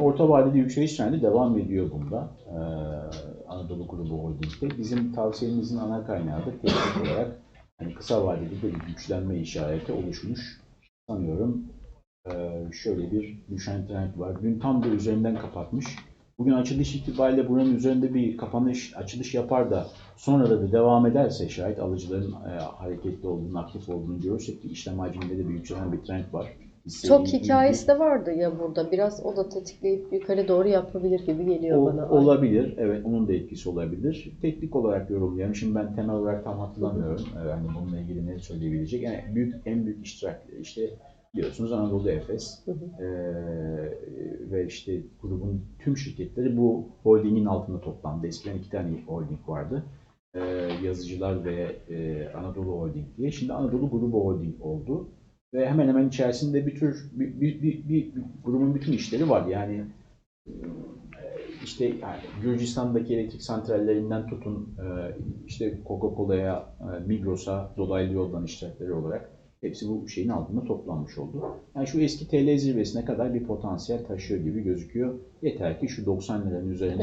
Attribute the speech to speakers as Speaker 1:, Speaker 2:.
Speaker 1: Orta vadede yükseliş trendi devam ediyor bunda. Ee, Anadolu Grubu Holding'de. Bizim tavsiyemizin ana kaynağı da teknik olarak hani kısa vadede de bir güçlenme işareti oluşmuş. Sanıyorum ee, şöyle bir düşen trend var. Dün tam da üzerinden kapatmış. Bugün açılış itibariyle buranın üzerinde bir kapanış, açılış yapar da sonra da bir devam ederse şayet alıcıların e, hareketli olduğunu, aktif olduğunu görürsek ki işlem hacminde de bir yükselen bir trend var.
Speaker 2: Çok hikayesi de vardı ya burada. Biraz o da tetikleyip yukarı doğru yapabilir gibi geliyor
Speaker 1: O-
Speaker 2: bana.
Speaker 1: olabilir. Evet onun da etkisi olabilir. Teknik olarak yorumlayalım. Şimdi ben temel olarak tam hatırlamıyorum. Ee, hani bununla ilgili ne söyleyebilecek. Yani büyük en büyük iştirakleri işte biliyorsunuz Anadolu Efes
Speaker 2: Hı hı.
Speaker 1: ee, ve işte grubun tüm şirketleri bu holdingin altında toplandı. Eskiden iki tane holding vardı. Ee, yazıcılar ve e, Anadolu Holding diye. Şimdi Anadolu Grubu Holding oldu. Ve hemen hemen içerisinde bir tür bir, bir, bir, bir- bir grubun bütün işleri var. Yani e, işte yani Gürcistan'daki elektrik santrallerinden tutun e, işte Coca-Cola'ya, e, Migros'a dolaylı yoldan iştirakleri olarak hepsi bu şeyin altında toplanmış oldu. Yani şu eski TL zirvesine kadar bir potansiyel taşıyor gibi gözüküyor. Yeter ki şu 90 liranın üzerine
Speaker 2: Üzerine